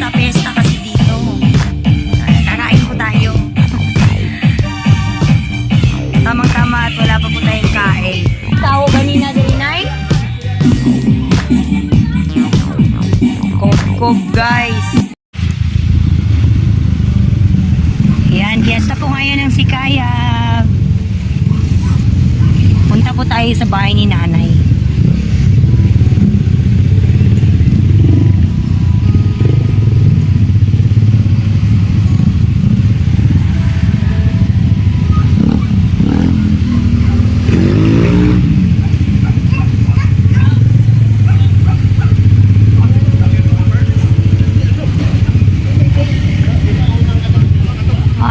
pesta-pesta kasi dito. Ay, Kakain po tayo. Tamang-tama at wala pa po tayong kain. Tao ganina din ay? Kob-kob guys. Yan, fiesta po ngayon ng Sikaya. Punta po tayo sa bahay ni nanay.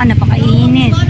Napakainit.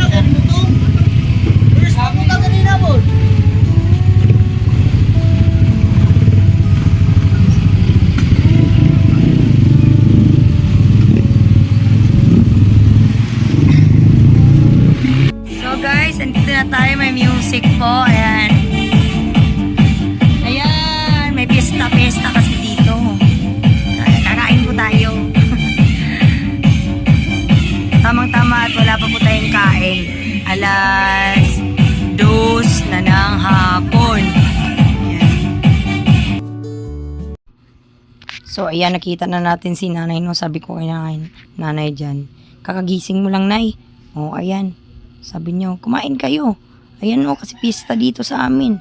Ayan, nakita na natin si nanay, no? Sabi ko kay nanay, nanay dyan, kakagising mo lang, nay. O, ayan. Sabi niyo, kumain kayo. Ayan, o, kasi pista dito sa amin.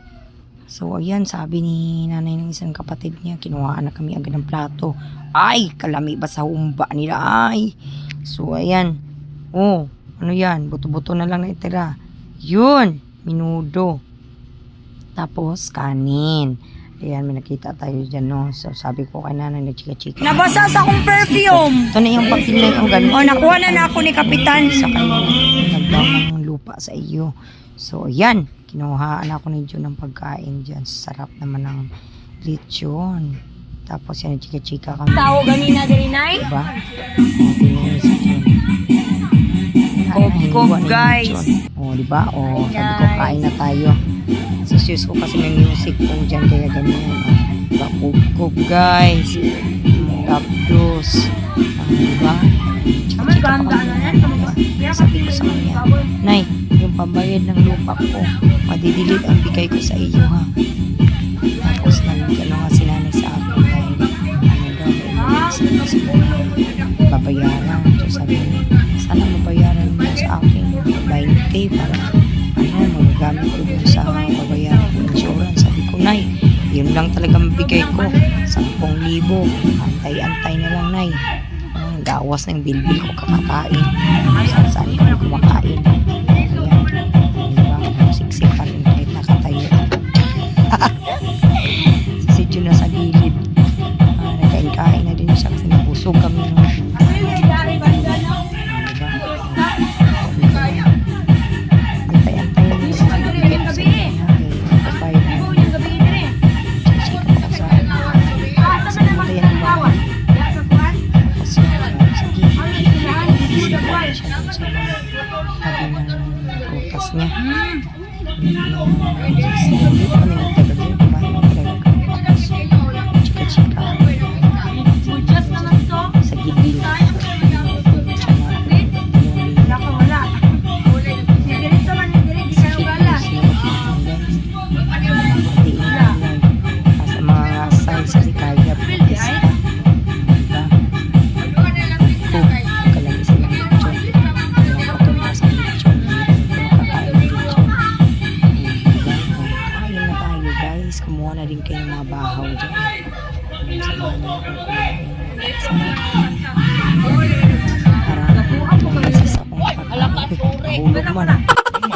So, ayan, sabi ni nanay ng isang kapatid niya, kinuhaan na kami agad ng plato. Ay, kalami ba sa humba nila? Ay. So, ayan. Oh, ano yan? Buto-buto na lang naitira. Yun, minudo. Tapos, kanin. Ayan, may nakita tayo dyan, no? So, sabi ko kay nanay na chika-chika. Nabasa sa akong perfume! Ito na yung papel na yung ganun. Oh, nakuha na na ako ni Kapitan. Sa kanya, nagdawang lupa sa iyo. So, ayan. Kinuhaan ako ni Jun ng pagkain dyan. Sarap naman ng lechon. Tapos yan, chika-chika kami. Tao ganina din ay? Diba? Okay, Kob-kob, guys. O, di ba? O, sabi ko, kain na tayo. Sa shoes ko kasi may music po dyan, kaya ganyan. O, diba? Kob-kob, guys. Tapos, ah, di ba? Chika-chika pa kami. Diba? Sabi ko sa kanya, Nay, yung pambayad ng lupa ko, madidilid ang bigay ko sa iyo, ha? Antay-antay na lang, Nay. Ah, gawas yung bilbil ko kakakain. Saan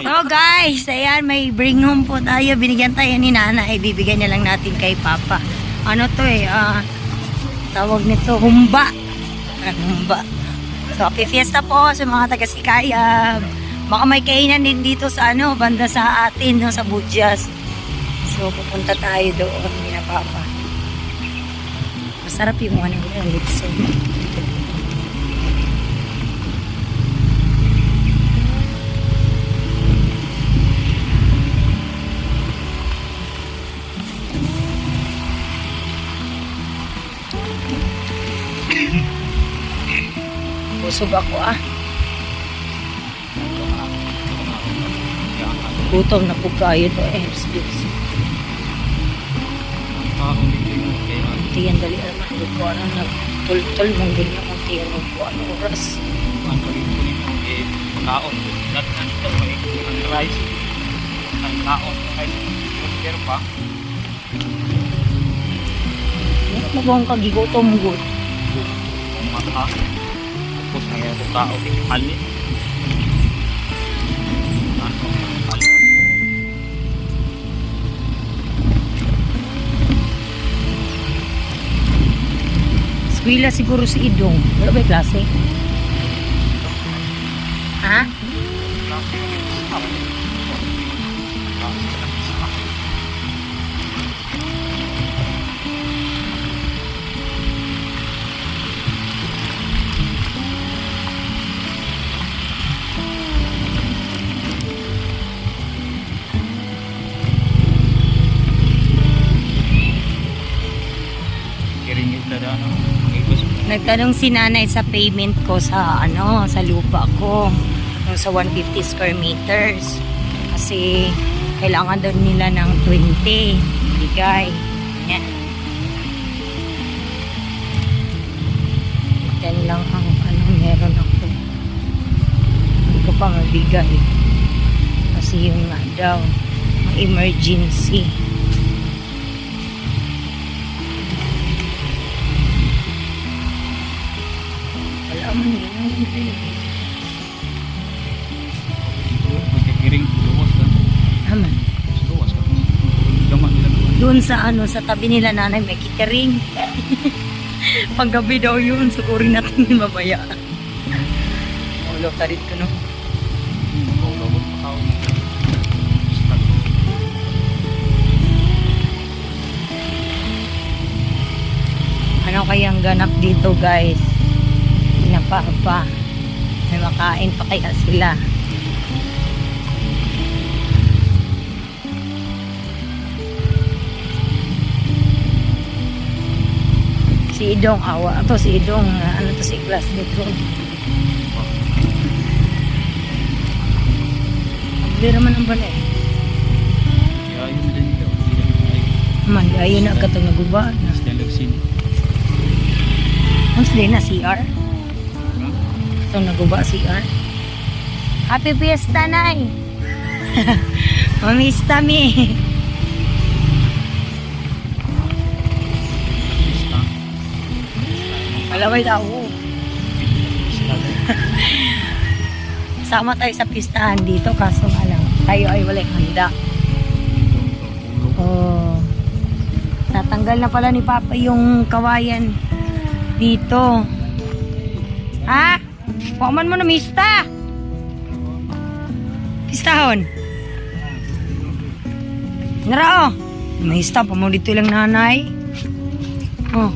So guys, ayan, may bring home po tayo. Binigyan tayo ni Nana. Ibibigay na lang natin kay Papa. Ano to eh, ah, tawag nito, humba. Humba. So, happy fiesta po sa mga taga-Sikayab. Baka may kainan din dito sa ano, banda sa atin, no, sa Budjas. So, pupunta tayo doon, ni Papa. Masarap yung ano, yung litso. Busog ako ah. Gutom na po kayo to eh. Tiyan dali naman. Lupo na nagtultol mong ganyan ang tiyan mo po ano oras. Kaon. Dati nandito may ang rice. Ang kaon. Rice. Pero pa. Ano mo bang kagigutom mo good? Ang mata. Tapos nangyayari sa tao. Hali. Eskwela siguro si Idong. Wala ba klase? Ha? Nagtanong si nanay sa payment ko sa ano, sa lupa ko. Yung sa 150 square meters. Kasi kailangan daw nila ng 20 bigay. Yan. Yan lang ang ano meron ako. Hindi ko pa mabigay. Kasi yung nga daw, emergency. Doon sa ano, sa tabi nila nanay may catering. Paggabi daw yun, sugurin natin yun mamaya. Ulo, tarit ko no. Ano kayang ganap dito guys? Pinapapa. May makain pa kaya sila. Si Idong awa. Ito si Idong, ah, ano to si class dito. Hindi naman ang ay. Man, ayun na katong naguba. Still sini. Ang sila na CR. Itong naguba CR. Happy Fiesta, Nay! Mamista mi. Pista. Malaway daw. Pista. Sama tayo sa pistahan dito kaso nga lang, tayo ay walay handa. Oh. Natanggal na pala ni Papa yung kawayan dito. Ha? Paman mo na mista. Pistahon. Nara oh. Mista pa mo dito lang nanay. Oh.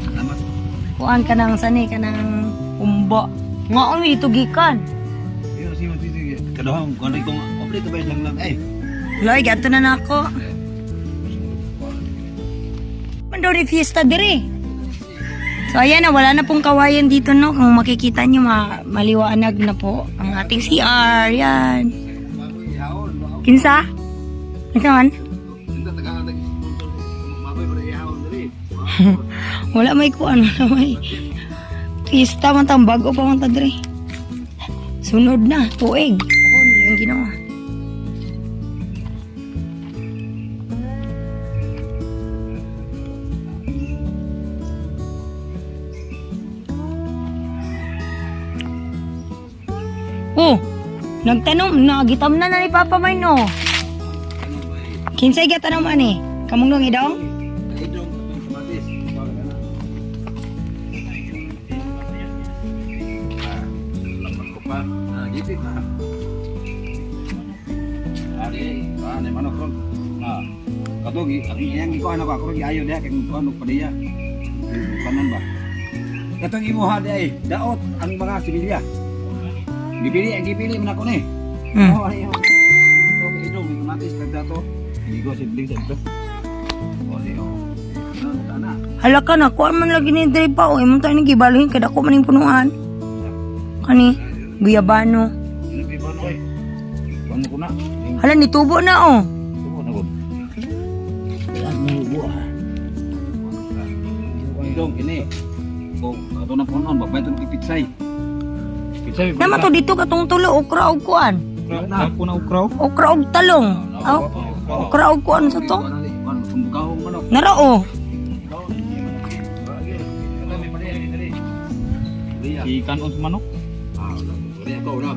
Kuan ka nang sani ka nang umba. Nga ang ito gikan. Iya sih mati sih. Kadang kau ni kau apa dia terbaik lang lang. Eh, Loy, gato na nako. Mando ni fiesta dire. So ayan na, wala na pong kawayan dito no. Kung makikita nyo, ma maliwanag na po ang ating CR. Yan. Kinsa? Kinsa man? Wala may kuan, wala may. Fiesta man tang bago pa man ta dire. Sunod na, tuig. Oo, wala yung ginawa. Oh, nagtanong, nagitam na na ni Papa May no. Kinsay gatanong man eh. Kamong dong idong? Hidung otomatis. Lambat ko pa. Ah, gipit na. Adi, ah, ni mana kron. Nah, kato gi, ang yang gi ko ano ba, kron gi ayo dia kay ko ano pa dia. Kanan ba? Katong imo ha dia, daot ang mga sibilya. Dipili, ang dipili man ako ni. Hmm. Oh, ayo. So, hidung otomatis kagdato. Hindi ko sibling sa ito. Oh, di oh. Tana. Hala ka na, kuan man lagi ni Dre pa. O, imong tayo ni gibaluhin, kada ko man yung punuan. Kani, guyabano. Hindi ba no ay? Ano ko na? Hala, nitubo na oh. Tubo na gud. Dong ini. Ko ato na punon ba bayad ng Naman to dito katong tulo, okra og kuan. Na ako na ukraw. Okra og talong. Aw, okra og kuan sa to. Sumbugahong manok. Nara oh. Ikan on sa manok. Ah, ako na oh,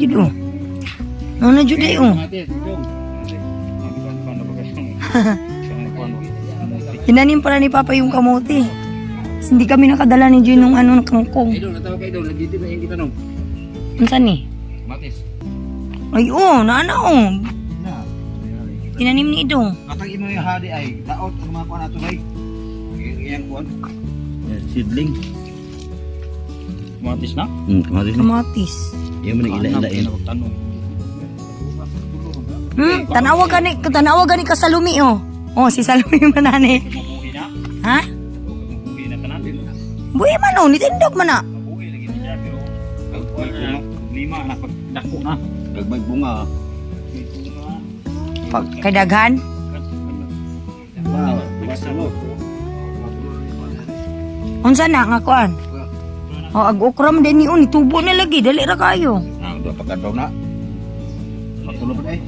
gid oh. Ano na jud oh. Tinanim pala ni Papa yung kamote. Hindi kami nakadala ni Jun ng ano ng kangkong. Idol, natawag kay idol, nagitib na yung gitanong. Unsa ni? Matis. Ay oh, naana oh. Na. Tinanim ni Idong. Katang imo yung hadi ay daot ang mga kuan ato bay. Iyang kuan. Seedling. Matis na. Hmm, kamatis Kamatis. Yung Ano ila-ilain. Tanong. Hmm, tanawa gani, tanawa gani ka sa lumi oh. Oh, si Salumi manani. Na. Ha? Buhi man oh, nitindog man na. Mabuhi lagi na siya pero lima na pag dako na. Gagbay bunga. Pag kay daghan. Wow. Unsa na nga kuan? Oh, ag okra man din ni oh, nitubo na lagi, dali ra kayo. Ah, do pagkadaw na. Matulog na eh.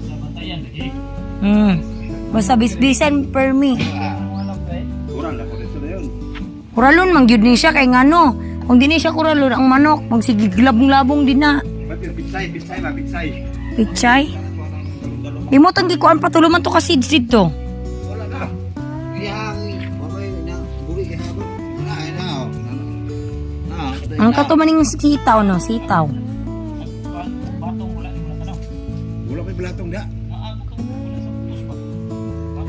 Hmm. Basta bisbisan per me. Kurang Kuralon man gyud ni siya kay ngano. Kung di ni siya kuralon ang manok, magsigiglabong-labong din na. Pitsay, pitsay pitsay. Pichay. Di mo tang gikuan patuluman to ka seeds dito. Wala na. Yang, babay na, buri ka na ba? Wala, ay na. Na, Ang kato maning sitaw no, sitaw. Wala may belatong da.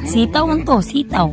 Sitaw man to, sitaw.